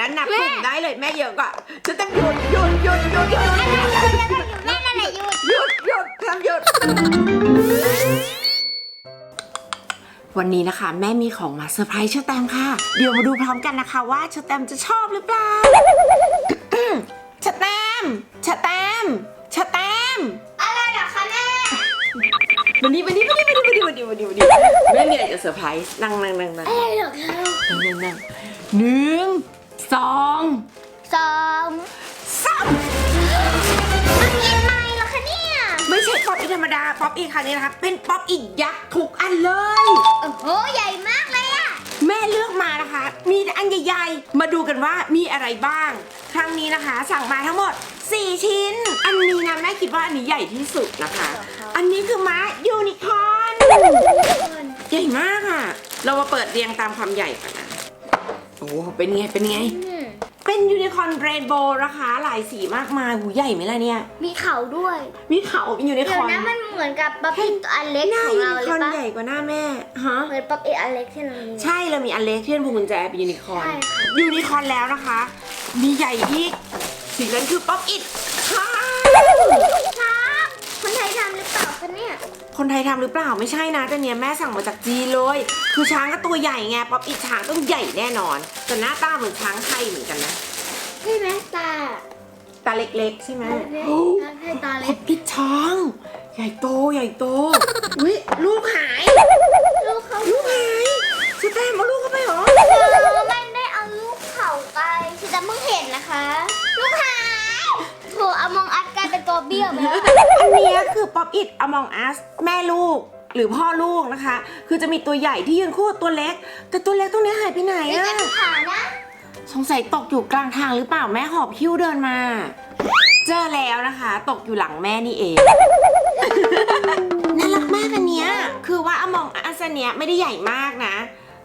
นั้นนับกลุ่มได้เลยแม่เยอะกว่าจะต้องหยุดหยุดหยุดหยุดหยุดแม่นั่นแหละหยุดหยุดหยุดทำหยุด วันนี้นะคะ แม่มีของมาเซอร์ไพรส์เชอแตมค่ะ เดี๋ยวมาดูพร้อมกันนะคะว่าเชอแตมจะชอบหรือเปล่าเชอแตมเชอแตมเชอแตมอะไรเหรอคะแม่วันนี้วันนี้วันนี้วันนี้วันนี้วันนี้วันนี้วันนี้แม่มีอะไรจะเซอร์ไพรส์นั่งนั่งนั่งนั่งอะไรเหรอคะนั่งนั่งนั่งหนึ่ง สองสองสามมันเย็นไหมเหรอคะเนี่ยไม่ใช่ป๊อปอีธรรมดา ป๊อปอีครั้งนี้นะคะ เป็นป๊อปอียักษ์ทุกอันเลย โอ้โหใหญ่มากเลยอะแม่เลือกมานะคะ มีแต่อันใหญ่ๆ มาดูกันว่ามีอะไรบ้าง ครั้งนี้นะคะ สั่งมาทั้งหมด 4 ชิ้น อันนี้นะแม่คิดว่าอันนี้ใหญ่ที่สุดนะคะ อันนี้คือม้ายูนิคอร์นใหญ่มากอะเรามาเปิดเรียงตามความใหญ่ก่อนนะโอ้โหเป็นไง เป็นไงอืมเป็นยูนิคอร์นเรนโบว์นะคะหลายสีมากมายหูใหญ่ไหมล่ะเนี่ย มีเขาด้วยมีเขาเป็นยูนิคเดี๋ยอวร์นนะมันเหมือนกับป๊อปปี้ตัวอันเล็กหน้าของยูเรานิเลคอร์ยนปะใหญ่กว่าหน้าแม่ฮะ เหมือนป๊อปปี้อันเล็กที่เรามี ใช่เรามีอันเล็กที่เป็นพวงกุญแจเป็นยูนิคอร์นใช่ค่ะ ยูนิคอร์นแล้วนะคะ มีใหญ่อีกสีนั้นคือป๊อปอิดค่ะช้างคนไทยทำหรือเปล่าคะเนี่ย คนไทยทำหรือเปล่าไม่ใช่นะแต่เนี้ยแม่สั่งมาจากจีนเลย คือช้างก็ตัวใหญ่ไงป๊อปอิดช้างต้องใหญ่แน่นอนแต่หน้าตาเหมือนช้างไทยเหมือนกันนะใช่ไหมตาตาเล็กๆ ใช่ไหมตาเล็กโอ้ใช่ตาป๊เล็อกปอิดช้าง ใหญ่โตใหญ่โตอุ้ยลูกหายลูกเขาลูกหายชิแตมเอาลูกเข้าไปเหรอเออไม่ได้เอาลูกเขาไปชิแต่เพิ่งเห็นนะคะ ลูกหายโถเอามองอัดกลายเป็นตัวเบี้ยวไปแล้วอั นเนี้ยคือป๊อปอิด Among Us แม่ลูกหรือพ่อลูกนะคะ คือจะมีตัวใหญ่ที่ยืนคู่กับตัวเล็ก แต่ตัวเล็กตัวเนี้ยหายไปไหนนี่อะจะมีขานะสงสัยตกอยู่กลางทางหรือเปล่าแม่หอบคิ้วเดินมา เจอแล้วนะคะ ตกอยู่หลังแม่นี่เองน่ารักมากอันเนี้ยคือว่า Among Us อันเนี้ยไม่ได้ใหญ่มากนะ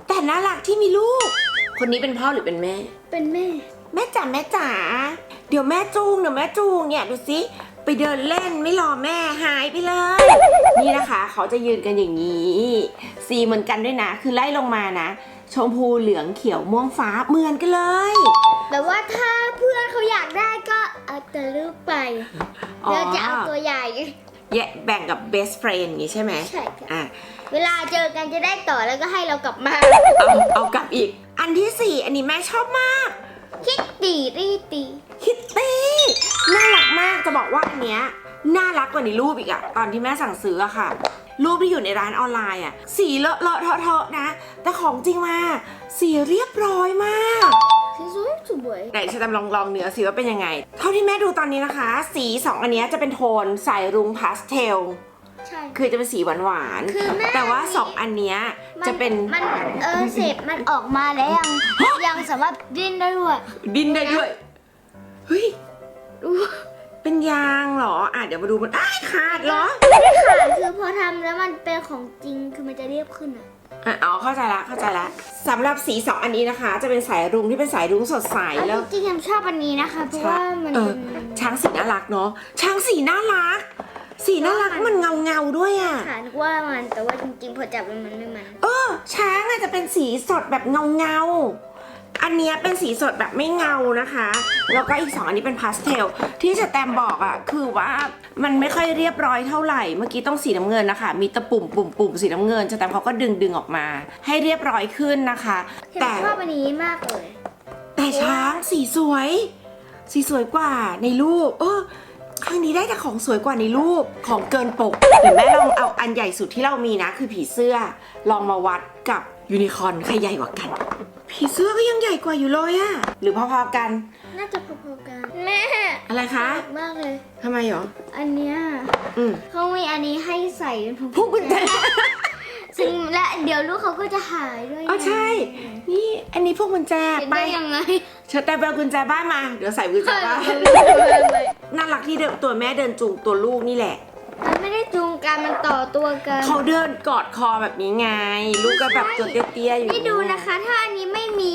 แต่น่ารักที่มีลูก คนนี้เป็นพ่อหรือเป็นแม่ เป็นแม่ แม่จ๋าแม่จ๋าเดี๋ยวแม่จูงเดี๋ยวแม่จูงเนี่ยดูสิ ไปเดินเล่นไม่รอแม่หายไปเลย นี่นะคะ เขาจะยืนกันอย่างนี้สีเหมือนกันด้วยนะ คือไล่ลงมานะ ชมพูเหลืองเขียวม่วงฟ้าเหมือนกันเลยแต่ว่าถ้าเพื่อนเขาอยากได้ก็เอาแต่ลูกไปอ๋อ เราจะเอาตัวใหญ่แยกแบ่งกับ best friend อย่างงี้ใช่ไหมใช่ค่ะอะ เวลาเจอกันจะได้ต่อแล้วก็ให้เรากลับมาเอาเอากลับอีก อันที่สี่อันนี้แม่ชอบมาก คิดตีรีตีคิตตี้ น่ารักมากจะบอกว่าอันเนี้ยน่ารักกว่าในรูปอีกอะตอนที่แม่สั่งซื้ออะค่ะ รูปที่อยู่ในร้านออนไลน์อะสีเลอะเลอะเทอะเทอะนะ แต่ของจริงมา สีเรียบร้อยมากสวยสวยไหนฉันจะลองลองเนื้อสีว่าเป็นยังไง เท่าที่แม่ดูตอนนี้นะคะ สีสองอันเนี้ยจะเป็นโทนสายรุ้งพาสเทลใช่คือจะเป็นสีหวานหวานคือแม่แต่ว่าสองอันเนี้ยจะเป็นมันเออเสร็จมันออกมาแล้วยังยังสามารถดิ้นได้ด้วยดินได้ด้วยเฮ้ย ดูเป็นยางเหรอ อะเดี๋ยวมาดูมันอ้ายขาดเหรอ ไม่ได้ขาดคือพอทำแล้วมันเป็นของจริงคือมันจะเรียบขึ้นอะอะอ๋อเข้าใจละเข้าใจละสำหรับสีสองอันนี้นะคะ จะเป็นสายรุ้งที่เป็นสายรุ้งสดใสเอาแล้วจริงๆยังชอบอันนี้นะคะ เพราะว่ามันเอเป็อน ช้างสีน่ารักเนาะช้างสีน่ารัก สีน่ารักมันเงาเงาๆด้วยอะค่ะนึกว่ามันแต่ว่าจริงๆ พอจับมันมันไม่มัน เออช้างอาจจะเป็นสีสดแบบเงาเงาๆ อันเนี้ยเป็นสีสดแบบไม่เงานะคะ แล้วก็อีกสองอันนี้เป็นพาสเทล ที่จะแตมบอกอะคือว่ามันไม่ค่อยเรียบร้อยเท่าไหร่ เมื่อกี้ต้องสีน้ำเงินนะคะ มีตะปุ่มปุ่มปุ่มสีน้ำเงินจะแตมเขาก็ดึงดึงออกมา ให้เรียบร้อยขึ้นนะคะฉันแต่ชอบอันนี้มากเลย แต่ช้างสีสวย สีสวยกว่าในรูป เออครั้งนี้ได้แต่ของสวยกว่าในรูปของเกินปกเดี๋ยวแม่ลองเอาอันใหญ่สุดที่เรามีนะ คือผีเสื้อ ลองมาวัดกับยูนิคอร์นใครใหญ่กว่ากัน ผีเสื้อก็ยังใหญ่กว่าอยู่เลยอะหรือพอๆกัน น่าจะพอๆกันแม่อะไรคะชอบมากเลย ทำไมหรอ อันเนี้ยอืมเขามีอันนี้ให้ใส่เป็นพวกกุญแจซึ่งและเดี๋ยวลูกเขาก็จะหายด้วยอ๋อใช่ นี่อันนี้พวกกุญแจเห็นไปได้ยังไงเชิญแต่ไปเอากุญแจบ้านมา เดี๋ยวใส่กุญแจบ้าน น่ารักที่เดินตัวแม่เดินจูงตัวลูกนี่แหละ มันไม่ได้จูงกันมันต่อตัวกันเขาเดินกอดคอแบบนี้ไง ลูกก็แบบตัวเตี้ยๆอยู่นี่ดูนะคะ ถ้าอันนี้ไม่มี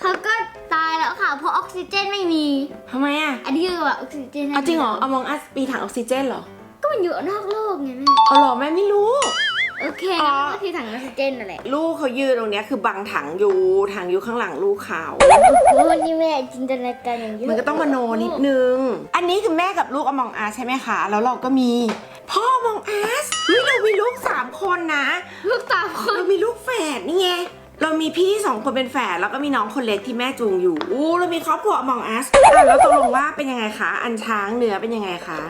เขาก็ตายแล้วค่ะ เพราะออกซิเจนไม่มีทำไมอะอันนี้คือแบบออกซิเจนเอาจริงเหรอเอามองอัสปีถังออกซิเจนเหรอก็มันอยู่นอกโลกไงแม่เอาเหรอแม่ไม่รู้ โอเคอ๋อก็คือถังออกซิเจนนั่นแหละลูกเขายืนตรงเนี้ยคือบังถังอยู่ถังอยู่ข้างหลังลูกเขาโอ้นี่แม่จินตนาการอย่างเยอะมันก็ต้องมโนนิดนึง อันนี้คือแม่กับลูกอมองอาใช่ไหมคะ แล้วเราก็มีพ่ออมองอาสเฮ้ยเรามีลูกสามคนนะ ลูกตาคนเรามีลูกแฝดนี่ไงเรามีพี่สองคนเป็นแฝดแล้วก็มีน้องคนเล็กที่แม่จูงอยู่อู้เรามีครอบครัวอมองอาสอะแล้วตกลงว่าเป็นยังไงคะ อันช้างเนื้อเป็นยังไงคะ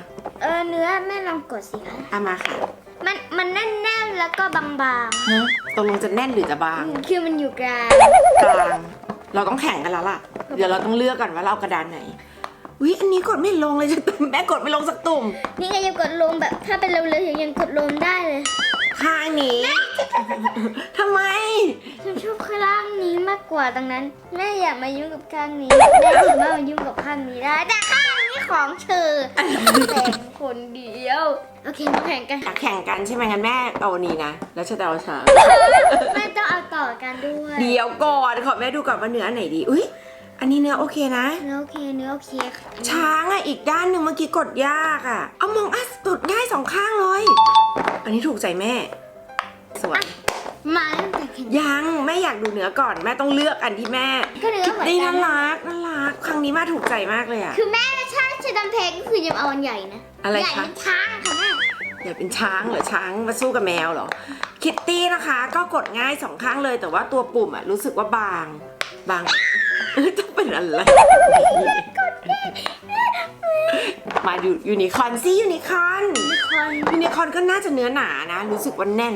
เออเนื้อแม่ลองกดสิคะเอามาค่ะ มันมันแน่นๆ แล้วก็บางฮะตกลงจะแน่นหรือจะบาง ๆ คือมันอยู่กลางกลาง เราต้องแข่งกันแล้วล่ะ เดี๋ยวเราต้องเลือกกันว่าเราเอากระดานไหนวิอันนี้กดไม่ลงเลยจะตุ่มแม่กดไม่ลงสักตุ่ม นี่ไงยังกดลงแบบถ้าเป็นเร็วๆยังกดลงได้เลย ข้างนี้ ทำไม ฉันชอบข้างนี้มากกว่าดังนั้นแม่อย่ามายุ่งกับข้างนี้แม่สามารถมายุ่งกับข้างนี้ได้แต่ข้าง นี้ของเธอแต่คนเดียว โอเคมาแข่งกัน อยากแข่งกันใช่ไหมงั้นแม่เอาอันนี้นะ แล้วฉันจะเอาช้างไม่ต้องเอาต่อกันด้วย เดี๋ยวก่อนขอแม่ดูก่อนว่าเนื้ออันไหนดี อุ้ยอันนี้เนื้อโอเคนะ เนื้อโอเค เนื้อโอเคค่ะช้างอะอีกด้านหนึ่งเมื่อกี้กดยากอะ เอามองอัสกดง่ายสองข้างเลย อันนี้ถูกใจแม่ สวย มาตั้งแต่แข่งยังแม่อยากดูเนื้อก่อนแม่ต้องเลือกอันที่แม่ก็เนื้อเหมือนนี่กัน่านรักน่ารักครั้งนี้มาถูกใจมากเลยอะคือแม่ใช่จะดำเพงก็คือยังเอาอันใหญ่นะอะไรใหญ่คะเป็นช้างค่ะแม่อยากเป็นช้างเหรอช้างมาสู้กับแมวเหรอคิตตี้นะคะก็กดง่ายสองข้างเลย แต่ว่าตัวปุ่มอะรู้สึกว่าบาง บางต้องเป็นอะไรมาดูยูนิคอร์นซิยูนิคอร์นมีคนยูนิคอร์นก็น่าจะเนื้อหนานะ รู้สึกว่าแน่น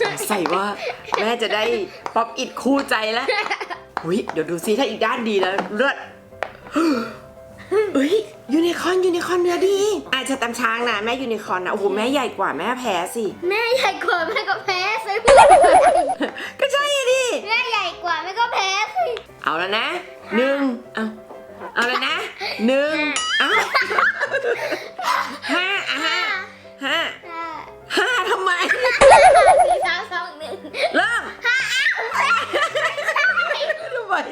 สงสัยว่าแม่จะได้ป๊อปอิดคู่ใจแล้วอุ้ยเดี๋ยวดูซิถ้าอีกด้านดีแล้วเลือดเฮ้ยยูนิคอร์นยูนิคอร์นเนื้อดีอาจจะตามช้างนะแม่ยูนิคอร์นนะโอ้โหแม่ใหญ่กว่าแม่แพ้สิแม่ใหญ่กว่าแม่ก็แพ้สิก็ใช่ดิแม่ใหญ่กว่าแม่ก็แพ้สิเอาแล้วนะหนึ่งเอาเอา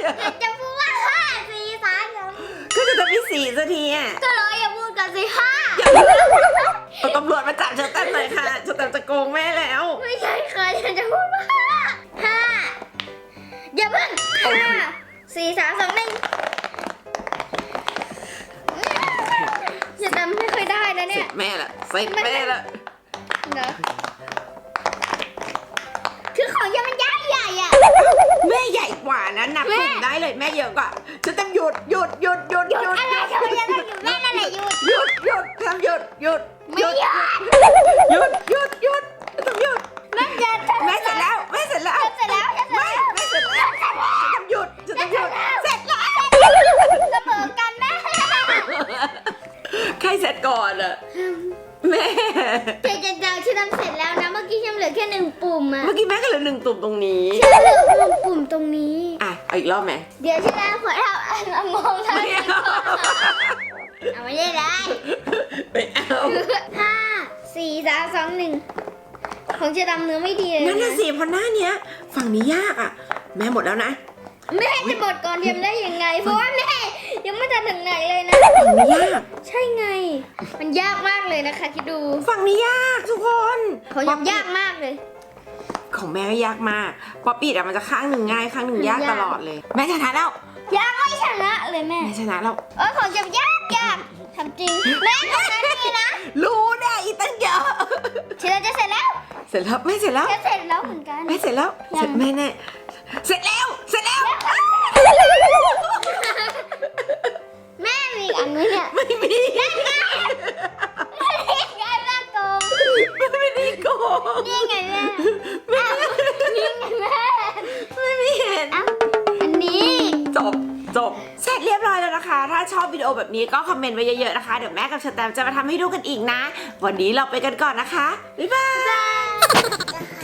อะอยากจะพูดว่าห้าสี่สามสองก็จะทำให้สี่สักทีอะก็เลยอย่าพูดกันสิห้าเอาตำรวจมาจับเชอแตมหน่อยค่ะเชอแตมจะโกงแม่แล้ว ไม่ใช่ค่ะฉันจะพูดว่าห้าห้าอย่าเพิ่งห้าสี่สามสองหนึ่งจะทำไม่เคยได้นะเสเนี่ร็ยจแม่ละเสร็จแม่ละเนอะ ใหญ่กว่านะนับแม่ผมได้เลยแม่เยอะกว่าเชอแตมหยุดหยุดหยุดหยุดหยุดอะไรทำไมยังอยู่แม่นั่นแหละหยุดหยุดหยุดทำหยุดหยุดไม่หยุดหยุดหยุดหยุด ลือแค่หนึ่งปุ่มอะเมื่อกี้แม่ก็เหลือหนึ่งตุ่มตรงนี้ ฉันเหลือหนึ่งปุ่มตรงนี้ อะเอาอีกรอบไหมเดี๋ยวฉันจะขอทำอันละมองทางไม่นี้เอาเอาไม่ได้ได้ไม่เอาห้าสี่สามสองหนึ่งของจะดำเนื้อไม่ดีเลยนั่นน่ะสิเพราะหน้าเนี้ย ฝั่งนี้ยากอะ แม่หมดแล้วนะแม่จะหมดก่อนเทียมได้ยังไง เพราะว่าแม่ ยังไม่ทันถึงไหนเลยนะ ฝั่งนี้ยากใช่ไง มันยากมากเลยนะคะ คิดดูฝั่งนี้ยากทุกคนเขายังยากมากเลย ของแม่ก็ยากมากป๊อปปี้อะมันจะข้างหนึ่งง่ายข้างหนึ่งยากยากตลอดเลย แม่ชนะแล้วยากไม่ชนะเลยแม่แม่ชนะแล้วเออของจะยากยากทำจริงแม่ทำนั้นนี่นะรู้ได้อีกตั้งเยอะฉันจะเสร็จแล้วเสร็จแล้วแม่เสร็จแล้วฉันเสร็จแล้วเหมือนกันแม่เสร็จแล้วยังเสร็จแม่แน่เสร็จแล้วเสร็จแล้ว ไหมเนี่ยไม่มีง่ายมากโกงไม่ได้โกงนี่ไงแม่อ้าวนี่ไงแม่ไม่มีเห็นอ้าวอันนี้จบจบเสร็จเรียบร้อยแล้วนะคะ ถ้าชอบวิดีโอแบบนี้ก็คอมเมนต์ไว้เยอะๆนะคะ เดี๋ยวแม่กับชแตมจะมาทำให้ดูกันอีกนะ วันนี้เราไปกันก่อนนะคะ บ๊ายบาย